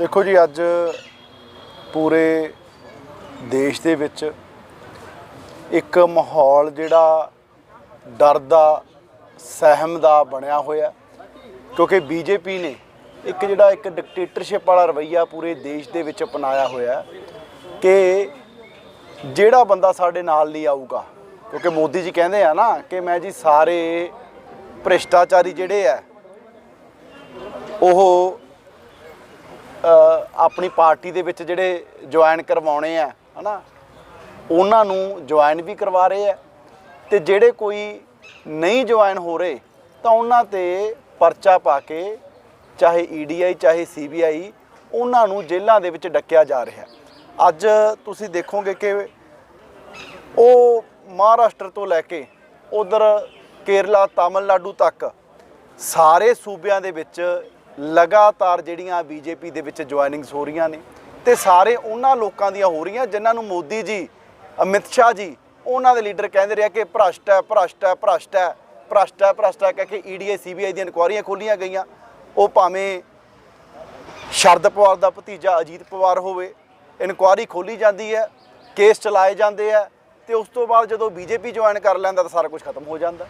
ਦੇਖੋ ਜੀ, ਅੱਜ ਪੂਰੇ ਦੇਸ਼ ਦੇ ਵਿੱਚ ਇੱਕ ਮਾਹੌਲ ਜਿਹੜਾ ਡਰ ਦਾ, ਸਹਿਮ ਦਾ ਬਣਿਆ ਹੋਇਆ ਕਿਉਂਕਿ ਬੀਜੇਪੀ ਨੇ ਇੱਕ ਜਿਹੜਾ ਇੱਕ ਡਿਕਟੇਟਰਸ਼ਿਪ ਵਾਲਾ ਰਵਈਆ ਪੂਰੇ ਦੇਸ਼ ਦੇ ਵਿੱਚ ਅਪਣਾਇਆ ਹੋਇਆ ਕਿ ਜਿਹੜਾ ਬੰਦਾ ਸਾਡੇ ਨਾਲ ਨਹੀਂ ਆਊਗਾ, ਕਿਉਂਕਿ ਮੋਦੀ ਜੀ ਕਹਿੰਦੇ ਆ ਨਾ ਕਿ ਮੈਂ ਜੀ ਸਾਰੇ ਭ੍ਰਿਸ਼ਟਾਚਾਰੀ ਜਿਹੜੇ ਆ ਉਹ ਆਪਣੀ ਪਾਰਟੀ ਦੇ ਵਿੱਚ ਜਿਹੜੇ ਜੁਆਇਨ ਕਰਵਾਉਣੇ ਆ, ਹਨਾ? ਉਹਨਾਂ ਨੂੰ ਜੁਆਇਨ ਵੀ ਕਰਵਾ ਰਹੇ ਆ ਤੇ ਜਿਹੜੇ ਕੋਈ ਨਹੀਂ ਜੁਆਇਨ ਹੋ ਰਹੇ ਤਾਂ ਉਹਨਾਂ ਤੇ ਪਰਚਾ ਪਾ ਕੇ ਚਾਹੇ ਈਡੀਆਈ ਚਾਹੇ ਸੀਬੀਆਈ ਉਹਨਾਂ ਨੂੰ ਜੇਲ੍ਹਾਂ ਦੇ ਵਿੱਚ ਡੱਕਿਆ ਜਾ ਰਿਹਾ। ਅੱਜ ਤੁਸੀਂ ਦੇਖੋਗੇ ਕਿ ਉਹ ਮਹਾਰਾਸ਼ਟਰ ਤੋਂ ਲੈ ਕੇ ਉਧਰ ਕੇਰਲਾ, ਤਾਮਿਲਨਾਡੂ ਤੱਕ ਸਾਰੇ ਸੂਬਿਆਂ ਦੇ ਵਿੱਚ ਲਗਾਤਾਰ ਜਿਹੜੀਆਂ ਬੀਜੇਪੀ ਦੇ ਵਿੱਚ ਜੁਆਇਨਿੰਗਸ ਹੋ ਰਹੀਆਂ ਨੇ ਤੇ ਸਾਰੇ ਉਹਨਾਂ ਲੋਕਾਂ ਦੀਆਂ ਹੋ ਰਹੀਆਂ ਜਿਨ੍ਹਾਂ ਨੂੰ ਮੋਦੀ ਜੀ, ਅਮਿਤ ਸ਼ਾਹ ਜੀ, ਉਹਨਾਂ ਦੇ ਲੀਡਰ ਕਹਿੰਦੇ ਰਿਹਾ ਕਿ ਭ੍ਰਸ਼ਟ ਹੈ ਭ੍ਰਸ਼ਟ ਹੈ ਭ੍ਰਸ਼ਟ ਹੈ ਭ੍ਰਸ਼ਟ ਹੈ ਭ੍ਰਸ਼ਟ ਹੈ, ਕਹਿ ਕੇ ਈਡੀਆਈ ਸੀਬੀਆਈ ਦੀਆਂ ਇਨਕੁਆਰੀਆਂ ਖੋਲੀਆਂ ਗਈਆਂ। ਉਹ ਭਾਵੇਂ ਸ਼ਰਦ ਪਵਾਰ ਦਾ ਭਤੀਜਾ ਅਜੀਤ ਪਵਾਰ ਹੋਵੇ, ਇਨਕੁਆਰੀ ਖੋਲੀ ਜਾਂਦੀ ਹੈ, ਕੇਸ ਚਲਾਏ ਜਾਂਦੇ ਆ ਤੇ ਉਸ ਤੋਂ ਬਾਅਦ ਜਦੋਂ ਬੀਜੇਪੀ ਜੁਆਇਨ ਕਰ ਲੈਂਦਾ ਤਾਂ ਸਾਰਾ ਕੁਝ ਖਤਮ ਹੋ ਜਾਂਦਾ।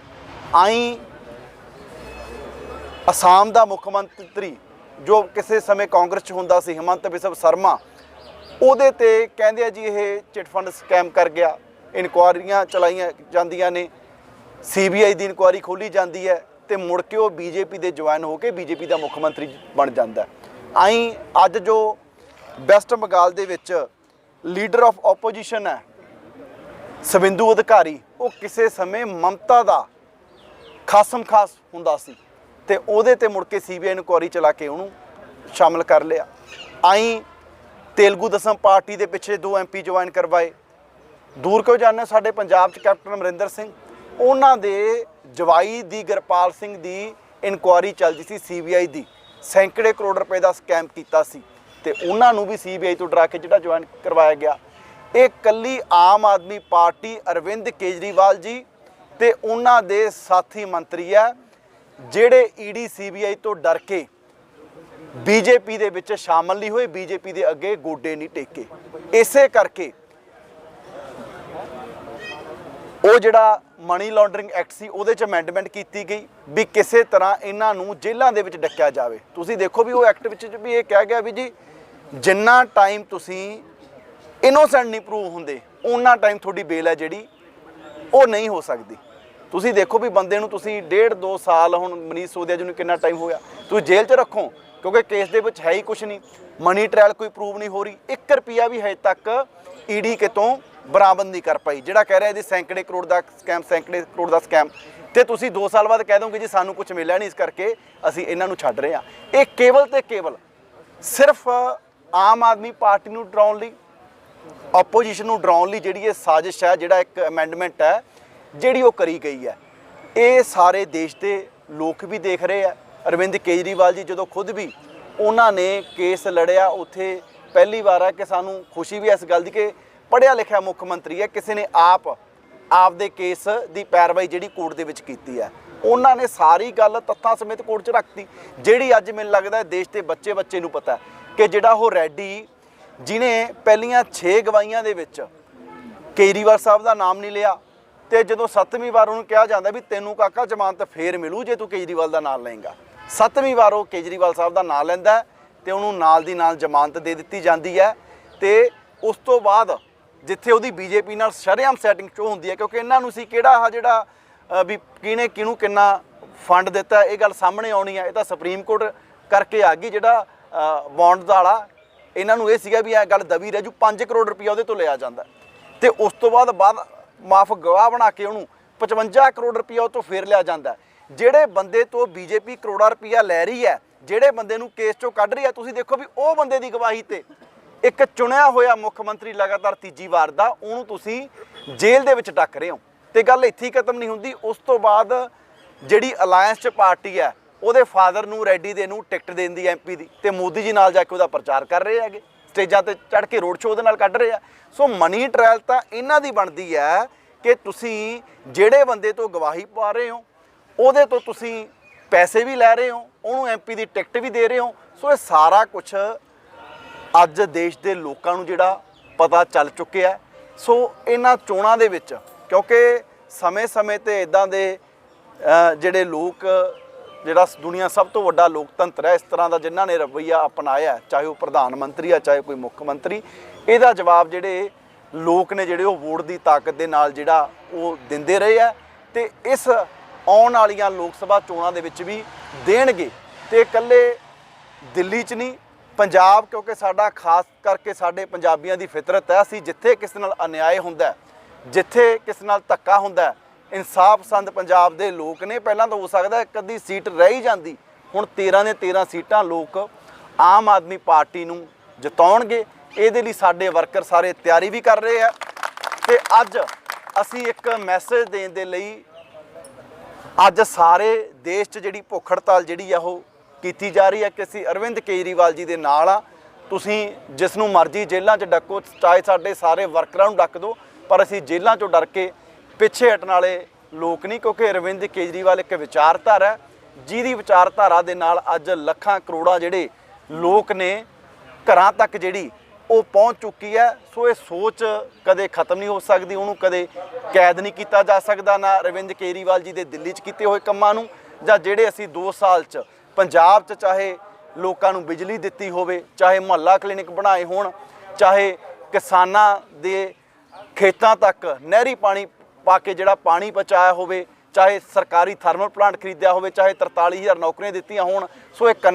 ਆਈ ਅਸਾਮ ਦਾ ਮੁੱਖ ਮੰਤਰੀ ਜੋ ਕਿਸੇ ਸਮੇਂ ਕਾਂਗਰਸ 'ਚ ਹੁੰਦਾ ਸੀ, ਹਿਮੰਤ ਬਿਸਵ ਸ਼ਰਮਾ, ਉਹਦੇ ਤੇ ਕਹਿੰਦੇ ਆ ਜੀ ਇਹ ਚਿਟ ਫੰਡ ਸਕੈਮ ਕਰ ਗਿਆ ਇਨਕੁਆਰੀਆਂ ਚਲਾਈਆਂ ਜਾਂਦੀਆਂ ਨੇ, ਸੀਬੀਆਈ ਦੀ ਇਨਕੁਆਰੀ ਖੋਲੀ ਜਾਂਦੀ ਹੈ ਤੇ ਮੁੜ ਕੇ ਉਹ ਬੀਜੇਪੀ ਦੇ ਜੁਆਇਨ ਹੋ ਕੇ ਬੀਜੇਪੀ ਦਾ ਮੁੱਖ ਮੰਤਰੀ ਬਣ ਜਾਂਦਾ ਹੈ। ਆਈ ਅੱਜ ਜੋ ਵੈਸਟ ਬੰਗਾਲ ਦੇ ਵਿੱਚ ਲੀਡਰ ਆਫ ਆਪੋਜੀਸ਼ਨ ਹੈ, ਸਵਿੰਦੂ ਅਧਿਕਾਰੀ, ਉਹ ਕਿਸੇ ਸਮੇਂ ਮਮਤਾ ਦਾ ਖਾਸਮ ਖਾਸ ਹੁੰਦਾ ਸੀ ਤੇ ਉਹਦੇ ਤੇ ਮੁੜ ਕੇ ਸੀਬੀਆਈ ਇਨਕੁਆਰੀ ਚਲਾ ਕੇ ਉਹਨੂੰ ਸ਼ਾਮਲ ਕਰ ਲਿਆ। ਆਈ ਤੇਲਗੂ ਦਸਮ ਪਾਰਟੀ ਦੇ ਪਿੱਛੇ ਦੋ ਐਮਪੀ ਜੁਆਇਨ ਕਰਵਾਏ। ਦੂਰ ਕਿਉਂ ਜਾਣਾ ਸਾਡੇ ਪੰਜਾਬ 'ਚ ਕੈਪਟਨ ਅਮਰਿੰਦਰ ਸਿੰਘ। ਉਹਨਾਂ ਦੇ ਜਵਾਈ ਦੀ ਗਰਪਾਲ ਸਿੰਘ ਦੀ ਇਨਕੁਆਰੀ ਚੱਲਦੀ ਸੀ ਸੀਬੀਆਈ ਦੀ। ਸੈਂਕੜੇ ਕਰੋੜ ਰੁਪਏ ਦਾ ਸਕੈਮ ਕੀਤਾ ਸੀ ਤੇ ਉਹਨਾਂ ਨੂੰ ਵੀ ਸੀਬੀਆਈ ਤੋਂ ਡਰਾ ਕੇ ਜਿਹੜਾ ਜੁਆਇਨ ਕਰਵਾਇਆ ਗਿਆ। ਇਹ ਕੱਲੀ ਆਮ ਆਦਮੀ ਪਾਰਟੀ ਅਰਵਿੰਦ ਕੇਜਰੀਵਾਲ ਜੀ ਤੇ ਉਹਨਾਂ ਦੇ ਸਾਥੀ ਮੰਤਰੀ ਹੈ ਜਿਹੜੇ ਈਡੀ ਸੀਬੀਆਈ ਤੋਂ ਡਰ ਕੇ ਬੀਜੇਪੀ ਦੇ ਵਿੱਚ ਸ਼ਾਮਲ ਨਹੀਂ ਹੋਏ, ਬੀਜੇਪੀ ਦੇ ਅੱਗੇ ਗੋਡੇ ਨਹੀਂ ਟੇਕੇ। ਇਸੇ ਕਰਕੇ ਉਹ ਜਿਹੜਾ ਮਨੀ ਲਾਂਡਰਿੰਗ ਐਕਟ ਸੀ, ਉਹਦੇ ਚ ਅਮੈਂਡਮੈਂਟ ਕੀਤੀ ਗਈ ਵੀ ਕਿਸੇ ਤਰ੍ਹਾਂ ਇਹਨਾਂ ਨੂੰ ਜੇਲ੍ਹਾਂ ਦੇ ਵਿੱਚ ਡੱਕਿਆ ਜਾਵੇ। ਤੁਸੀਂ ਦੇਖੋ ਵੀ ਉਹ ਐਕਟ ਵਿੱਚ ਵੀ ਇਹ ਕਿਹਾ ਗਿਆ ਵੀ ਜੀ, ਜਿੰਨਾ ਟਾਈਮ ਤੁਸੀਂ ਇਨੋਸੈਂਟ ਨਹੀਂ ਪ੍ਰੂਵ ਹੁੰਦੇ ਉਹਨਾਂ ਟਾਈਮ ਤੁਹਾਡੀ ਬੇਲ ਹੈ ਜਿਹੜੀ, ਉਹ ਨਹੀਂ ਹੋ ਸਕਦੀ। ਤੁਸੀਂ ਦੇਖੋ ਵੀ ਬੰਦੇ ਨੂੰ ਤੁਸੀਂ ਡੇਢ ਦੋ ਸਾਲ ਹੁਣ ਮਨੀਸ਼ ਸੋਦੀਆ ਜੀ ਨੂੰ ਕਿੰਨਾ ਟਾਈਮ ਹੋਇਆ ਤੁਸੀਂ ਜੇਲ੍ਹ 'ਚ ਰੱਖੋ, ਕਿਉਂਕਿ ਕੇਸ ਦੇ ਵਿੱਚ ਹੈ ਹੀ ਕੁਝ ਨਹੀਂ। ਮਨੀ ਟ੍ਰਾਇਲ ਕੋਈ ਪ੍ਰੂਵ ਨਹੀਂ ਹੋ ਰਹੀ। 1 ਰੁਪਿਆ ਵੀ ਹਜੇ ਤੱਕ ਈਡੀ ਕਿਤੋਂ ਬਰਾਮਦ ਨਹੀਂ ਕਰ ਪਾਈ, ਜਿਹੜਾ ਕਹਿ ਰਿਹਾ ਇਹਦੇ ਸੈਂਕੜੇ ਕਰੋੜ ਦਾ ਸਕੈਮ ਸੈਂਕੜੇ ਕਰੋੜ ਦਾ ਸਕੈਮ ਤੇ ਤੁਸੀਂ 2 ਸਾਲ ਬਾਅਦ ਕਹਿ ਦੋਗੇ ਜੀ ਸਾਨੂੰ ਕੁਝ ਮਿਲਿਆ ਨਹੀਂ ਇਸ ਕਰਕੇ, ਅਸੀਂ ਇਹਨਾਂ ਨੂੰ ਛੱਡ ਰਹੇ ਹਾਂ। ਇਹ ਕੇਵਲ ਤੇ ਕੇਵਲ ਸਿਰਫ ਆਮ ਆਦਮੀ ਪਾਰਟੀ ਨੂੰ ਡਰਾਉਣ ਲਈ ਆਪੋਜੀਸ਼ਨ ਨੂੰ ਡਰਾਉਣ ਲਈ ਜਿਹੜੀ ਇਹ ਸਾਜ਼ਿਸ਼ ਹੈ, ਜਿਹੜਾ ਇੱਕ ਅਮੈਂਡਮੈਂਟ ਹੈ ਜਿਹੜੀ ਉਹ ਕਰੀ ਗਈ ਹੈ। ਇਹ ਸਾਰੇ ਦੇਸ਼ ਦੇ ਲੋਕ ਵੀ ਦੇਖ ਰਹੇ ਆ। ਅਰਵਿੰਦ ਕੇਜਰੀਵਾਲ ਜੀ ਜਦੋਂ ਖੁਦ ਵੀ ਉਹਨਾਂ ਨੇ ਕੇਸ ਲੜਿਆ, ਉੱਥੇ ਪਹਿਲੀ ਵਾਰ ਹੈ ਕਿ ਸਾਨੂੰ ਖੁਸ਼ੀ ਵੀ ਇਸ ਗੱਲ ਦੀ ਕਿ ਪੜ੍ਹਿਆ ਲਿਖਿਆ ਮੁੱਖ ਮੰਤਰੀ ਹੈ। ਕਿਸੇ ਨੇ ਆਪ ਦੇ ਕੇਸ ਦੀ ਪੈਰਵਾਈ ਜਿਹੜੀ ਕੋਰਟ ਦੇ ਵਿੱਚ ਕੀਤੀ ਹੈ। ਉਹਨਾਂ ਨੇ ਸਾਰੀ ਗੱਲ ਤੱਥਾਂ ਸਮੇਤ ਕੋਰਟ 'ਚ ਰੱਖਤੀ। ਜਿਹੜੀ ਅੱਜ ਮੈਨੂੰ ਲੱਗਦਾ ਦੇਸ਼ ਦੇ ਬੱਚੇ ਬੱਚੇ ਨੂੰ ਪਤਾ ਕਿ ਜਿਹੜਾ ਉਹ ਰੈਡੀ ਜਿਨੇ ਪਹਿਲੀਆਂ 6 ਗਵਾਹੀਆਂ ਦੇ ਵਿੱਚ ਕੇਜਰੀਵਾਲ ਸਾਹਿਬ ਦਾ ਨਾਮ ਨਹੀਂ ਲਿਆ ਤੇ ਜਦੋਂ ਸੱਤਵੀਂ ਵਾਰ ਉਹਨੂੰ ਕਿਹਾ ਜਾਂਦਾ ਵੀ ਤੈਨੂੰ ਕਾਕਾ ਜ਼ਮਾਨਤ ਫੇਰ ਮਿਲੂ ਜੇ ਤੂੰ ਕੇਜਰੀਵਾਲ ਦਾ ਨਾਮ ਲਏਗਾ। ਸੱਤਵੀਂ ਵਾਰ ਉਹ ਕੇਜਰੀਵਾਲ ਸਾਹਿਬ ਦਾ ਨਾਮ ਲੈਂਦਾ ਹੈ ਤੇ ਉਹਨੂੰ ਨਾਲ ਦੀ ਨਾਲ ਜ਼ਮਾਨਤ ਦੇ ਦਿੱਤੀ ਜਾਂਦੀ ਹੈ ਤੇ ਉਸ ਤੋਂ ਬਾਅਦ ਜਿੱਥੇ ਉਹਦੀ ਬੀਜੇਪੀ ਨਾਲ ਸ਼ਰੇਆਮ ਸੈਟਿੰਗ ਸ਼ੋ ਹੁੰਦੀ ਹੈ, ਕਿਉਂਕਿ ਇਹਨਾਂ ਨੂੰ ਸੀ ਕਿਹੜਾ ਆ ਜਿਹੜਾ ਵੀ ਕਿਹਨੇ ਕਿਹਨੂੰ ਕਿੰਨਾ ਫੰਡ ਦਿੱਤਾ, ਇਹ ਗੱਲ ਸਾਹਮਣੇ ਆਉਣੀ ਹੈ। ਇਹ ਤਾਂ ਸੁਪਰੀਮ ਕੋਰਟ ਕਰਕੇ ਆ ਗਈ ਜਿਹੜਾ ਬੌਂਡ ਵਾਲਾ ਇਹਨਾਂ ਨੂੰ ਇਹ ਸੀਗਾ ਵੀ ਇਹ ਗੱਲ ਦਬੀ ਰਹਿ ਜੂ 5 ਕਰੋੜ ਰੁਪਇਆ ਉਹਦੇ ਤੋਂ ਲਿਆ ਜਾਂਦਾ। ਤੇ ਉਸ ਤੋਂ ਬਾਅਦ ਬਾਅਦ ਮਾਫ ਗਵਾਹ ਬਣਾ ਕੇ ਉਹਨੂੰ 55 ਕਰੋੜ ਰੁਪਇਆ ਉਹ ਤੋਂ ਫੇਰ ਲਿਆ ਜਾਂਦਾ ਜਿਹੜੇ ਬੰਦੇ ਤੋਂ ਬੀਜੇਪੀ ਕਰੋੜਾਂ ਰੁਪਇਆ ਲੈ ਰਹੀ ਹੈ, ਜਿਹੜੇ ਬੰਦੇ ਨੂੰ ਕੇਸ ਚੋਂ ਕੱਢ ਰਹੀ ਹੈ, ਤੁਸੀਂ ਦੇਖੋ ਵੀ ਉਹ ਬੰਦੇ ਦੀ ਗਵਾਹੀ ਤੇ ਇੱਕ ਚੁਣਿਆ ਹੋਇਆ ਮੁੱਖ ਮੰਤਰੀ ਲਗਾਤਾਰ ਤੀਜੀ ਵਾਰ ਦਾ, ਉਹਨੂੰ ਤੁਸੀਂ ਜੇਲ੍ਹ ਦੇ ਵਿੱਚ ਟੱਕ ਰਹੇ ਹੋ। ਤੇ ਗੱਲ ਇੱਥੇ ਹੀ ਖਤਮ ਨਹੀਂ ਹੁੰਦੀ, ਉਸ ਤੋਂ ਬਾਅਦ ਜਿਹੜੀ ਅਲਾਈਅੰਸ ਚ ਪਾਰਟੀ ਹੈ, ਉਹਦੇ ਫਾਦਰ ਨੂੰ, ਰੈਡੀ ਦੇ ਨੂੰ ਟਿਕਟ ਦੇਣ ਦੀ ਐਮਪੀ ਦੀ ਤੇ ਮੋਦੀ ਜੀ ਨਾਲ ਜਾ ਕੇ ਉਹਦਾ ਪ੍ਰਚਾਰ ਕਰ ਰਹੇ ਹੈਗੇ। ਸਟੇਜਾਂ ਤੇ ਚੜ ਕੇ ਰੋਡ ਸ਼ੋਅ ਦੇ ਨਾਲ ਕੱਢ ਰਹੇ ਆ। ਸੋ ਮਨੀ ਟ੍ਰਾਇਲ ਤਾਂ ਇਹਨਾਂ ਦੀ ਬਣਦੀ ਹੈ ਕਿ ਤੁਸੀਂ ਜਿਹੜੇ ਬੰਦੇ ਤੋਂ ਗਵਾਹੀ ਪਾ ਰਹੇ ਹੋ, ਉਹਦੇ ਤੋਂ ਤੁਸੀਂ ਪੈਸੇ ਵੀ ਲੈ ਰਹੇ ਹੋ, ਉਹਨੂੰ ਐਮਪੀ ਦੀ ਟਿਕਟ ਵੀ ਦੇ ਰਹੇ ਹੋ। ਸੋ ਇਹ ਸਾਰਾ ਕੁਝ ਅੱਜ ਦੇਸ਼ ਦੇ ਲੋਕਾਂ ਨੂੰ ਜਿਹੜਾ ਪਤਾ ਚੱਲ ਚੁੱਕਿਆ ਸੋ ਇਹਨਾਂ ਚੋਣਾਂ ਦੇ ਵਿੱਚ, ਕਿਉਂਕਿ ਸਮੇਂ-ਸਮੇਂ ਤੇ ਇਦਾਂ ਦੇ ਜਿਹੜੇ ਲੋਕ ਜਿਹੜਾ ਦੁਨੀਆ ਸਭ ਤੋਂ ਵੱਡਾ ਲੋਕਤੰਤਰ ਹੈ, ਇਸ ਤਰ੍ਹਾਂ ਦਾ ਜਿਨ੍ਹਾਂ ਨੇ ਰਵੱਈਆ ਅਪਣਾਇਆ ਚਾਹੇ ਉਹ ਪ੍ਰਧਾਨ ਮੰਤਰੀ ਆ, ਚਾਹੇ ਕੋਈ ਮੁੱਖ ਮੰਤਰੀ, ਇਹਦਾ ਜਵਾਬ ਜਿਹੜੇ ਲੋਕ ਨੇ ਜਿਹੜੇ ਉਹ ਵੋਟ ਦੀ ਤਾਕਤ ਦੇ ਨਾਲ ਜਿਹੜਾ ਉਹ ਦਿੰਦੇ ਰਹੇ ਆ ਤੇ ਇਸ ਆਉਣ ਵਾਲੀਆਂ ਲੋਕ ਸਭਾ ਚੋਣਾਂ ਦੇ ਵਿੱਚ ਵੀ ਦੇਣਗੇ। ਤੇ ਇਕੱਲੇ ਦਿੱਲੀ 'ਚ ਨਹੀਂ, ਪੰਜਾਬ, ਕਿਉਂਕਿ ਸਾਡਾ ਖਾਸ ਕਰਕੇ ਸਾਡੇ ਪੰਜਾਬੀਆਂ ਦੀ ਫਿਤਰਤ ਹੈ, ਅਸੀਂ ਜਿੱਥੇ ਕਿਸੇ ਨਾਲ ਅਨਿਆਏ ਹੁੰਦਾ ਜਿੱਥੇ ਕਿਸੇ ਨਾਲ ਧੱਕਾ ਹੁੰਦਾ ਇਨਸਾਫ ਪਸੰਦ ਪੰਜਾਬ ਦੇ ਲੋਕ ਨੇ। ਪਹਿਲਾਂ ਤਾਂ ਹੋ ਸਕਦਾ ਇੱਕ ਅੱਧੀ ਸੀਟ ਰਹਿ ਹੀ ਜਾਂਦੀ। ਹੁਣ 13 ਦੇ 13 ਸੀਟਾਂ ਲੋਕ ਆਮ ਆਦਮੀ ਪਾਰਟੀ ਨੂੰ ਜਿਤਾਉਣਗੇ। ਇਹਦੇ ਲਈ ਸਾਡੇ ਵਰਕਰ ਸਾਰੇ ਤਿਆਰੀ ਵੀ ਕਰ ਰਹੇ ਆ। ਤੇ ਅੱਜ ਅਸੀਂ ਇੱਕ ਮੈਸੇਜ ਦੇਣ ਦੇ ਲਈ ਅੱਜ ਸਾਰੇ ਦੇਸ਼ 'ਚ ਜਿਹੜੀ ਭੁੱਖ ਹੜਤਾਲ ਜਿਹੜੀ ਆ ਉਹ ਕੀਤੀ ਜਾ ਰਹੀ ਹੈ ਕਿ ਅਸੀਂ ਅਰਵਿੰਦ ਕੇਜਰੀਵਾਲ ਜੀ ਦੇ ਨਾਲ ਆ। ਤੁਸੀਂ ਜਿਸ ਨੂੰ ਮਰਜ਼ੀ ਜੇਲ੍ਹਾਂ 'ਚ ਡੱਕੋ, ਚਾਹੇ ਸਾਡੇ ਸਾਰੇ ਵਰਕਰਾਂ ਨੂੰ ਡੱਕ ਦਿਓ, ਪਰ ਅਸੀਂ ਜੇਲ੍ਹਾਂ 'ਚੋਂ ਡਰ ਕੇ ਪਿੱਛੇ ਹਟਣ ਵਾਲੇ ਲੋਕ ਨਹੀਂ, ਕਿਉਂਕਿ ਅਰਵਿੰਦ ਕੇਜਰੀਵਾਲ ਇੱਕ ਵਿਚਾਰਧਾਰਾ ਹੈ, ਜਿਹਦੀ ਵਿਚਾਰਧਾਰਾ ਦੇ ਨਾਲ ਅੱਜ ਲੱਖਾਂ ਕਰੋੜਾਂ ਜਿਹੜੇ ਲੋਕ ਨੇ ਘਰਾਂ ਤੱਕ ਜਿਹੜੀ ਉਹ ਪਹੁੰਚ ਚੁੱਕੀ ਹੈ। ਸੋ ਇਹ ਸੋਚ ਕਦੇ ਖਤਮ ਨਹੀਂ ਹੋ ਸਕਦੀ, ਉਹਨੂੰ ਕਦੇ ਕੈਦ ਨਹੀਂ ਕੀਤਾ ਜਾ ਸਕਦਾ, ਨਾ ਅਰਵਿੰਦ ਕੇਜਰੀਵਾਲ ਜੀ ਦੇ ਦਿੱਲੀ 'ਚ ਕੀਤੇ ਹੋਏ ਕੰਮਾਂ ਨੂੰ, ਜਾਂ ਜਿਹੜੇ ਅਸੀਂ 2 ਸਾਲ 'ਚ ਪੰਜਾਬ 'ਚ ਚਾਹੇ ਲੋਕਾਂ ਨੂੰ ਬਿਜਲੀ ਦਿੱਤੀ ਹੋਵੇ, ਚਾਹੇ ਮੁਹੱਲਾ ਕਲੀਨਿਕ ਬਣਾਏ ਹੋਣ, ਚਾਹੇ ਕਿਸਾਨਾਂ ਦੇ ਖੇਤਾਂ ਤੱਕ ਨਹਿਰੀ ਪਾਣੀ ਪਾ ਕੇ ਜਿਹੜਾ ਪਾਣੀ ਪਹੁੰਚਾਇਆ ਹੋਵੇ, ਚਾਹੇ ਸਰਕਾਰੀ ਥਰਮਲ ਪਲਾਂਟ ਖਰੀਦਿਆ ਹੋਵੇ, ਚਾਹੇ 43000 ਨੌਕਰੀਆਂ ਦਿੱਤੀਆਂ ਹੋਣ, ਸੋ ਇਹ ਕੰਨ